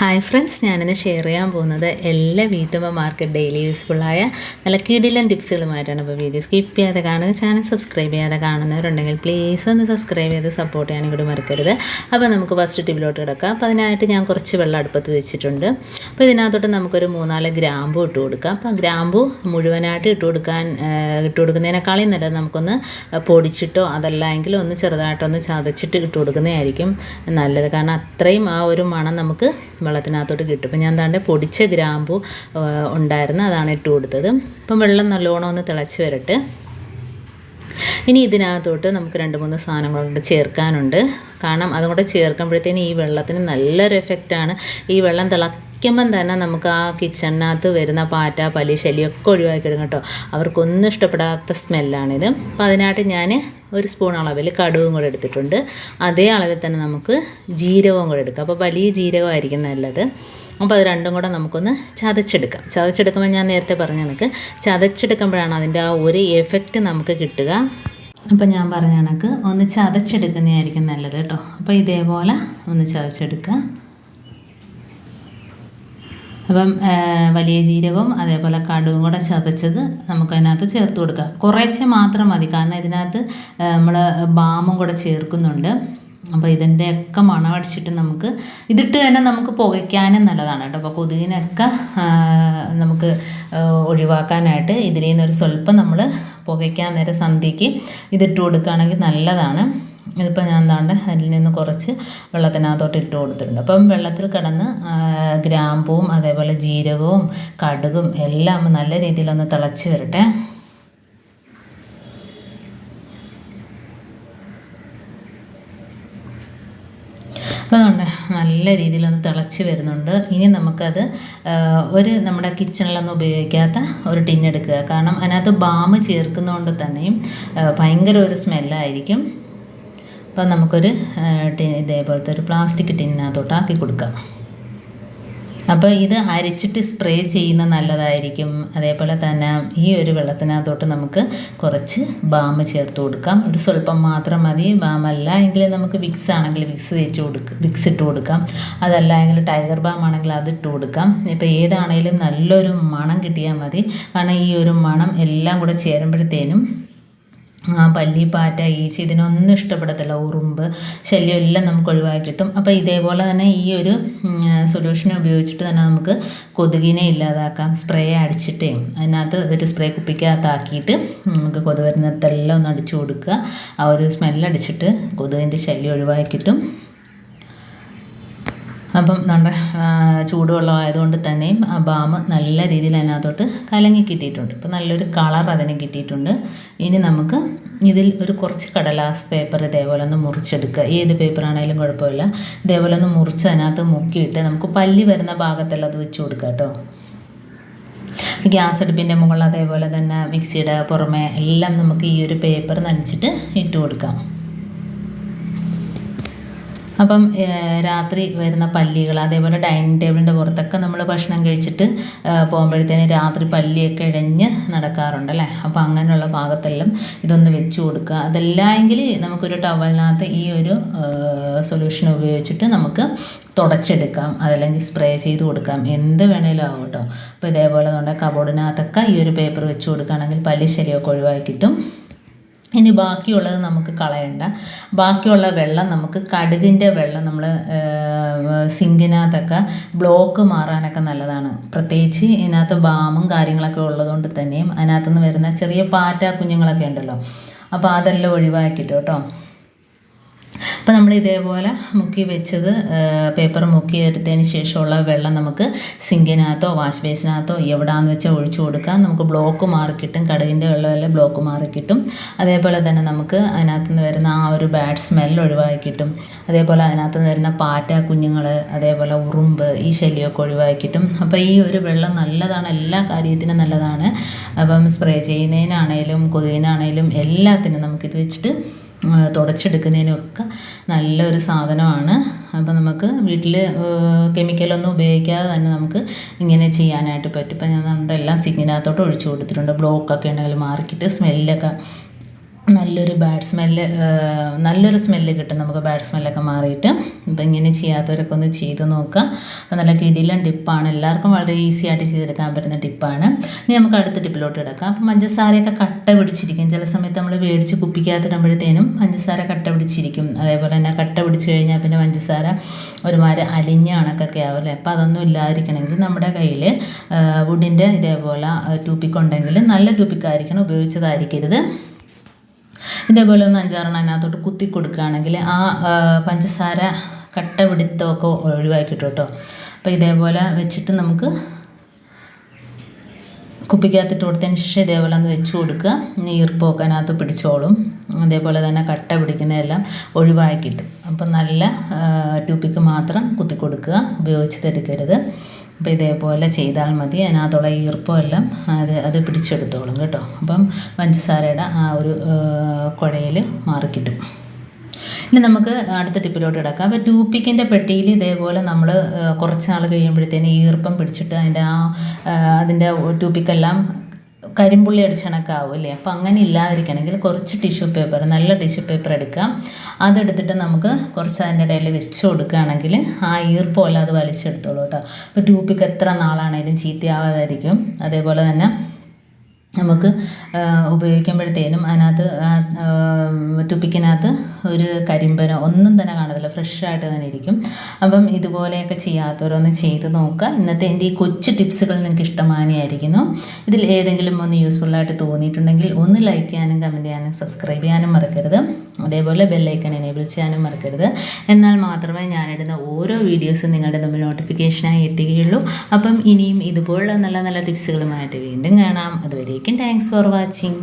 Hi friends ഞാനിന്ന് share ചെയ്യാൻ പോകുന്നത് എല്ലാ വീട്ടമ്മമാർക്ക് ഡെയിലി യൂസ്ഫുള്ളായ നല്ല കിടിലൻ ടിപ്സുകളുമായിട്ടാണ് ഇപ്പോൾ വീഡിയോ സ്കിപ്പ് ചെയ്യാതെ കാണുക ചാനൽ സബ്സ്ക്രൈബ് ചെയ്യാതെ കാണുന്നവരുണ്ടെങ്കിൽ പ്ലീസ് ഒന്ന് സബ്സ്ക്രൈബ് ചെയ്ത് സപ്പോർട്ട് ചെയ്യാൻ കൂടി മറക്കരുത്. അപ്പോൾ നമുക്ക് ഫസ്റ്റ് ടിപ്പിലോട്ട് കിടക്കാം. അപ്പോൾ അതിനായിട്ട് ഞാൻ കുറച്ച് വെള്ളം അടുപ്പത്ത് വെച്ചിട്ടുണ്ട്. അപ്പോൾ ഇതിനകത്തോട്ട് നമുക്കൊരു മൂന്നാൽ ഗ്രാമ്പു ഇട്ട് കൊടുക്കാം. അപ്പോൾ ഗ്രാമ്പു മുഴുവനായിട്ട് ഇട്ട് കൊടുക്കാൻ ഇട്ട് കൊടുക്കുന്നതിനേക്കാളും നല്ലത് നമുക്കൊന്ന് പൊടിച്ചിട്ടോ അതല്ല എങ്കിൽ ഒന്ന് ചെറുതായിട്ടൊന്ന് ചതച്ചിട്ട് ഇട്ട് കൊടുക്കുന്നതായിരിക്കും നല്ലത്. കാരണം അത്രയും ആ ഒരു മണം നമുക്ക് വെള്ളത്തിനകത്തോട്ട് കിട്ടും. ഇപ്പം ഞാൻ താണ്ടെ പൊടിച്ച ഗ്രാമ്പു ഉണ്ടായിരുന്നു. അതാണ് ഇട്ട് കൊടുത്തത്. ഇപ്പം വെള്ളം നല്ലോണം ഒന്ന് തിളച്ച് വരട്ടെ. ഇനി ഇതിനകത്തോട്ട് നമുക്ക് രണ്ട് മൂന്ന് സാധനങ്ങളുണ്ട് ചേർക്കാനുണ്ട്. കാരണം അതും കൂടെ ചേർക്കുമ്പോഴത്തേന് ഈ വെള്ളത്തിന് നല്ലൊരു എഫക്റ്റാണ് ഈ വെള്ളം തിളയ്ക്കുമ്പം തന്നെ നമുക്ക് ആ കിച്ചണിനകത്ത് വരുന്ന പാറ്റ പലി ശല്യമൊക്കെ ഒഴിവാക്കി ഇടും കേട്ടോ. അവർക്കൊന്നും ഇഷ്ടപ്പെടാത്ത സ്മെല്ലാണിത്. അപ്പോൾ അതിനായിട്ട് ഞാൻ ഒരു സ്പൂൺ അളവിൽ കടുവും കൂടെ എടുത്തിട്ടുണ്ട്. അതേ അളവിൽ തന്നെ നമുക്ക് ജീരകവും കൂടെ എടുക്കാം. അപ്പോൾ വലിയ ജീരകമായിരിക്കും നല്ലത്. അപ്പോൾ അത് രണ്ടും കൂടെ നമുക്കൊന്ന് ചതച്ചെടുക്കാം. ചതച്ചെടുക്കുമ്പോൾ ഞാൻ നേരത്തെ പറഞ്ഞ കണക്ക് ചതച്ചെടുക്കുമ്പോഴാണ് അതിന്റെ ആ ഒരു എഫക്റ്റ് നമുക്ക് കിട്ടുക. അപ്പം ഞാൻ പറഞ്ഞ കണക്ക് ഒന്ന് ചതച്ചെടുക്കുന്നതായിരിക്കും നല്ലത് കേട്ടോ. അപ്പോൾ ഇതേപോലെ ഒന്ന് ചതച്ചെടുക്കുക. അപ്പം വലിയ ജീരകവും അതേപോലെ കടുവും കൂടെ ചതച്ചത് നമുക്കതിനകത്ത് ചേർത്ത് കൊടുക്കാം. കുറേശ്ശെ മാത്രം മതി. കാരണം ഇതിനകത്ത് നമ്മൾ ബാമും കൂടെ ചേർക്കുന്നുണ്ട്. അപ്പോൾ ഇതിന്റെ ഒക്കെ മണമടിച്ചിട്ട് നമുക്ക് ഇതിട്ട് തന്നെ നമുക്ക് പുകയ്ക്കാനും നല്ലതാണ് കേട്ടോ. അപ്പോൾ കൊതുകിനൊക്കെ നമുക്ക് ഒഴിവാക്കാനായിട്ട് ഇതിൽ നിന്നൊരു സ്വല്പം നമ്മൾ പുകയ്ക്കാൻ നേരം സന്ധ്യയ്ക്ക് ഇതിട്ട് കൊടുക്കുകയാണെങ്കിൽ നല്ലതാണ്. ഇതിപ്പോൾ ഞാൻ എന്താണ്ട് അതിൽ നിന്ന് കുറച്ച് വെള്ളത്തിനകത്തോട്ട് ഇട്ട് കൊടുത്തിട്ടുണ്ട്. അപ്പം വെള്ളത്തിൽ കിടന്ന് ഗ്രാമ്പൂവും അതേപോലെ ജീരകവും കടുകും എല്ലാം നല്ല രീതിയിലൊന്ന് തിളച്ച് വരട്ടെ. അപ്പോൾ അതുകൊണ്ട് നല്ല രീതിയിലൊന്ന് തിളച്ച് വരുന്നുണ്ട്. ഇനി നമുക്കത് ഒരു നമ്മുടെ കിച്ചണിലൊന്നും ഉപയോഗിക്കാത്ത ഒരു ടിൻ എടുക്കുക. കാരണം അതിനകത്ത് ബാം ചേർക്കുന്നതുകൊണ്ട് തന്നെയും ഭയങ്കര ഒരു സ്മെല്ലായിരിക്കും. അപ്പോൾ നമുക്കൊരു ഇതേപോലത്തെ ഒരു പ്ലാസ്റ്റിക് ടിന്നകത്തോട്ട് ആക്കി കൊടുക്കാം. അപ്പോൾ ഇത് അരിച്ചിട്ട് സ്പ്രേ ചെയ്യുന്ന നല്ലതായിരിക്കും. അതേപോലെ തന്നെ ഈ ഒരു വെള്ളത്തിനകത്തോട്ട് നമുക്ക് കുറച്ച് ബാം ചേർത്ത് കൊടുക്കാം. ഒരു സ്വല്പം മാത്രം മതി. ബാമല്ല എങ്കിൽ നമുക്ക് വിക്സ് ആണെങ്കിൽ വിക്സ് തേച്ച് കൊടുക്കുക വിക്സ് ഇട്ട് കൊടുക്കാം. അതല്ല എങ്കിൽ ടൈഗർ ബാം ആണെങ്കിൽ അത് ഇട്ട് കൊടുക്കാം. ഇപ്പോൾ ഏതാണേലും നല്ലൊരു മണം കിട്ടിയാൽ മതി. കാരണം ഈ ഒരു മണം എല്ലാം കൂടെ ചേരുമ്പോഴത്തേനും പല്ലി പാറ്റ ഈച്ച ഇതിനൊന്നും ഇഷ്ടപ്പെടത്തില്ല. ഉറുമ്പ് ശല്യം എല്ലാം നമുക്ക് ഒഴിവാക്കി കിട്ടും. അപ്പോൾ ഇതേപോലെ തന്നെ ഈ ഒരു സൊല്യൂഷൻ ഉപയോഗിച്ചിട്ട് തന്നെ നമുക്ക് കൊതുകിനെ ഇല്ലാതാക്കാം. സ്പ്രേ അടിച്ചിട്ടേ അതിനകത്ത് ഒരു സ്പ്രേ കുപ്പിക്കകത്താക്കിയിട്ട് നമുക്ക് കൊതുക് വരുന്നിടത്തെല്ലാം ഒന്ന് അടിച്ചു കൊടുക്കുക. ആ ഒരു സ്മെല്ലടിച്ചിട്ട് കൊതുകിന്റെ ശല്യം ഒഴിവാക്കി കിട്ടും. അപ്പം നമ്മുടെ ചൂടുവെള്ളം ആയതുകൊണ്ട് തന്നെയും ആ ബാം നല്ല രീതിയിൽ അതിനകത്തോട്ട് കലങ്ങി കിട്ടിയിട്ടുണ്ട്. ഇപ്പം നല്ലൊരു കളർ അതിന് കിട്ടിയിട്ടുണ്ട്. ഇനി നമുക്ക് ഇതിൽ ഒരു കുറച്ച് കടലാസ് പേപ്പർ ഇതേപോലെ ഒന്ന് മുറിച്ചെടുക്കുക. ഏത് പേപ്പർ ആണെങ്കിലും കുഴപ്പമില്ല. ഇതേപോലെ ഒന്ന് മുറിച്ച് അതിനകത്ത് മുക്കിയിട്ട് നമുക്ക് പല്ലി വരുന്ന ഭാഗത്തെല്ലാം അത് വെച്ച് കൊടുക്കുക കേട്ടോ. ഗ്യാസ് അടുപ്പിന്റെ മുകളിൽ അതേപോലെ തന്നെ മിക്സിയുടെ പുറമെ എല്ലാം നമുക്ക് ഈ ഒരു പേപ്പർ നനച്ചിട്ട് ഇട്ട് കൊടുക്കാം. അപ്പം രാത്രി വരുന്ന പല്ലികൾ അതേപോലെ ഡൈനിങ് ടേബിളിന്റെ പുറത്തൊക്കെ നമ്മൾ ഭക്ഷണം കഴിച്ചിട്ട് പോകുമ്പോഴത്തേന് രാത്രി പല്ലിയൊക്കെ ഇഴഞ്ഞ് നടക്കാറുണ്ട് അല്ലേ? അപ്പോൾ അങ്ങനെയുള്ള ഭാഗത്തെല്ലാം ഇതൊന്ന് വെച്ച് കൊടുക്കുക. അതല്ല നമുക്കൊരു ടവലിനകത്ത് ഈ ഒരു സൊല്യൂഷൻ ഉപയോഗിച്ചിട്ട് നമുക്ക് തുടച്ചെടുക്കാം. അതല്ലെങ്കിൽ സ്പ്രേ ചെയ്ത് കൊടുക്കാം. എന്ത് വേണേലും ആവും കേട്ടോ അപ്പോൾ ഇതേപോലെ നമ്മുടെ കബോർഡിനകത്തൊക്കെ ഈ ഒരു പേപ്പർ വെച്ച് കൊടുക്കുകയാണെങ്കിൽ പല്ലി ശരിയൊക്കെ ഒഴിവാക്കി കിട്ടും. ഇനി ബാക്കിയുള്ളത് നമുക്ക് കളയണ്ട. ബാക്കിയുള്ള വെള്ളം നമുക്ക് കടുകിന്റെ വെള്ളം നമ്മൾ സിങ്കിനകത്തൊക്കെ ബ്ലോക്ക് മാറാനൊക്കെ നല്ലതാണ്. പ്രത്യേകിച്ച് ഇതിനകത്ത് ബാമും കാര്യങ്ങളൊക്കെ ഉള്ളതുകൊണ്ട് തന്നെയും അതിനകത്തുനിന്ന് വരുന്ന ചെറിയ പാറ്റ കുഞ്ഞുങ്ങളൊക്കെ ഉണ്ടല്ലോ. അപ്പോൾ അതെല്ലാം ഒഴിവാക്കിയിട്ട് കേട്ടോ. അപ്പോൾ നമ്മൾ ഇതേപോലെ മുക്കി വെച്ചത് പേപ്പർ മുക്കി എടുത്തതിന് ശേഷമുള്ള വെള്ളം നമുക്ക് സിങ്കിനകത്തോ വാഷ് ബേസിനകത്തോ എവിടാന്ന് വെച്ചാൽ ഒഴിച്ചു കൊടുക്കാം. നമുക്ക് ബ്ലോക്ക് മാറിക്കിട്ടും കടുകിന്റെ വെള്ളമെല്ലാം ബ്ലോക്ക് മാറിക്കിട്ടും അതേപോലെ തന്നെ നമുക്ക് അതിനകത്ത് നിന്ന് വരുന്ന ആ ഒരു ബാഡ് സ്മെല്ല് ഒഴിവാക്കി കിട്ടും. അതേപോലെ അതിനകത്ത് നിന്ന് വരുന്ന പാറ്റ കുഞ്ഞുങ്ങൾ അതേപോലെ ഉറുമ്പ് ഈ ശല്യമൊക്കെ ഒഴിവാക്കി കിട്ടും. അപ്പോൾ ഈ ഒരു വെള്ളം നല്ലതാണ് എല്ലാ കാര്യത്തിനും നല്ലതാണ്. അപ്പം സ്പ്രേ ചെയ്യുന്നതിനാണേലും കൊതുകിനാണേലും എല്ലാത്തിനും നമുക്കിത് വെച്ചിട്ട് തുടച്ചെടുക്കുന്നതിനൊക്കെ നല്ലൊരു സാധനമാണ്. അപ്പം നമുക്ക് വീട്ടിൽ കെമിക്കലൊന്നും ഉപയോഗിക്കാതെ തന്നെ നമുക്ക് ഇങ്ങനെ ചെയ്യാനായിട്ട് പറ്റും. ഇപ്പം ഞാൻ നമ്മുടെ എല്ലാം സിങ്കിനകത്തോട്ട് ഒഴിച്ചു കൊടുത്തിട്ടുണ്ട്. ബ്ലോക്കൊക്കെ ഉണ്ടെങ്കിൽ മാറിക്കിട്ട് സ്മെല്ലൊക്കെ നല്ലൊരു ബാഡ് സ്മെല്ല് നല്ലൊരു സ്മെല്ല് കിട്ടും. നമുക്ക് ബാഡ് സ്മെല്ലൊക്കെ മാറിയിട്ട്. അപ്പോൾ ഇങ്ങനെ ചെയ്യാത്തവരൊക്കെ ഒന്ന് ചെയ്ത് നോക്കുക. അപ്പോൾ നല്ല കിടിലൻ ടിപ്പാണ് എല്ലാവർക്കും വളരെ ഈസി ആയിട്ട് ചെയ്തെടുക്കാൻ പറ്റുന്ന ടിപ്പാണ് ഇനി നമുക്ക് അടുത്ത ടിപ്പിലോട്ട് കിടക്കാം. അപ്പോൾ പഞ്ചസാരയൊക്കെ കട്ട പിടിച്ചിരിക്കും. ചില സമയത്ത് നമ്മൾ മേടിച്ച് കുപ്പിക്കകത്തിടുമ്പോഴത്തേനും പഞ്ചസാര കട്ട പിടിച്ചിരിക്കും. അതേപോലെ തന്നെ കട്ട പിടിച്ച് കഴിഞ്ഞാൽ പിന്നെ പഞ്ചസാര ഒരുമാതിരി അലിഞ്ഞ കണക്കൊക്കെ ആവുമല്ലേ അപ്പോൾ അതൊന്നും ഇല്ലാതിരിക്കണമെങ്കിൽ നമ്മുടെ കയ്യിൽ വുഡിന്റെ ഇതേപോലെ ടൂപ്പിക്കുണ്ടെങ്കിൽ നല്ല ടൂപ്പിക്കായിരിക്കണം. ഉപയോഗിച്ചതായിരിക്കരുത്. ഇതേപോലെ ഒന്ന് അഞ്ചാറെണ്ണം അതിനകത്തോട്ട് കുത്തി കൊടുക്കുകയാണെങ്കിൽ ആ പഞ്ചസാര കട്ട പിടുത്തമൊക്കെ ഒഴിവാക്കി കിട്ടും കേട്ടോ അപ്പോൾ ഇതേപോലെ വെച്ചിട്ട് നമുക്ക് കുപ്പിക്കകത്തിട്ട് കൊടുത്തതിന് ശേഷം ഇതേപോലെ ഒന്ന് വെച്ച് കൊടുക്കുക. ഈർപ്പമൊക്കെ അതിനകത്ത് പിടിച്ചോളും. അതേപോലെ തന്നെ കട്ട പിടിക്കുന്നതെല്ലാം ഒഴിവാക്കി കിട്ടും അപ്പം നല്ല ടൂപ്പിക്ക് മാത്രം കുത്തി കൊടുക്കുക. ഉപയോഗിച്ചതെടുക്കരുത് അപ്പോൾ ഇതേപോലെ ചെയ്താൽ മതി. അതിനകത്തുള്ള ഈർപ്പമെല്ലാം അത് അത് പിടിച്ചെടുത്തോളും കേട്ടോ. അപ്പം പഞ്ചസാരയുടെ ആ ഒരു കുഴയിൽ മാറിക്കിട്ടും. ഇനി നമുക്ക് അടുത്ത ടിപ്പിലോട്ട് കിടക്കാം. അപ്പോൾ ടൂപ്പിക്കിന്റെ പെട്ടിയിൽ ഇതേപോലെ നമ്മൾ കുറച്ച് നാൾ കഴിയുമ്പോഴത്തേന് ഈർപ്പം പിടിച്ചിട്ട് അതിന്റെ ആ അതിന്റെ ടൂപ്പിക്കെല്ലാം കരിമ്പുള്ളി അടിച്ചണക്കാവും അല്ലേ? അപ്പോൾ അങ്ങനെ ഇല്ലാതിരിക്കണമെങ്കിൽ കുറച്ച് ടിഷ്യൂ പേപ്പർ നല്ല ടിഷ്യൂ പേപ്പർ എടുക്കാം. അതെടുത്തിട്ട് നമുക്ക് കുറച്ച് അതിന്റെ ഇടയിൽ വെച്ച് കൊടുക്കുകയാണെങ്കിൽ ആ ഈർപ്പമല്ല അത് വലിച്ചെടുത്തോളൂ കേട്ടോ. ഇപ്പോൾ ട്യൂപ്പിക്ക് എത്ര നാളാണേലും ചീത്തയാവാതായിരിക്കും. അതേപോലെ തന്നെ നമുക്ക് ഉപയോഗിക്കുമ്പോഴത്തേനും അതിനകത്ത് ആ, ഒരു കരിമ്പനോ ഒന്നും തന്നെ കാണത്തില്ല. ഫ്രഷായിട്ട് തന്നെ ഇരിക്കും. അപ്പം ഇതുപോലെയൊക്കെ ചെയ്യാത്തവരൊന്ന് ചെയ്ത് നോക്കുക. ഇന്നത്തെ എന്റെ ഈ കൊച്ചു ടിപ്സുകൾ നിങ്ങൾക്ക് ഇഷ്ടമാനിയായിരിക്കുന്നു ഇതിൽ ഏതെങ്കിലും ഒന്ന് യൂസ്ഫുള്ളായിട്ട് തോന്നിയിട്ടുണ്ടെങ്കിൽ ഒന്ന് ലൈക്ക് ചെയ്യാനും കമന്റ് ചെയ്യാനും സബ്സ്ക്രൈബ് ചെയ്യാനും മറക്കരുത്. അതേപോലെ ബെല്ലൈക്കൺ എനേബിൾ ചെയ്യാനും മറക്കരുത്. എന്നാൽ മാത്രമേ ഞാനിടുന്ന ഓരോ വീഡിയോസും നിങ്ങളുടെ മുമ്പിൽ നോട്ടിഫിക്കേഷനായി എത്തുകയുള്ളൂ. അപ്പം ഇനിയും ഇതുപോലുള്ള നല്ല നല്ല ടിപ്സുകളുമായിട്ട് വീണ്ടും കാണാം. അതുവരേക്കും താങ്ക്സ് ഫോർ വാച്ചിങ്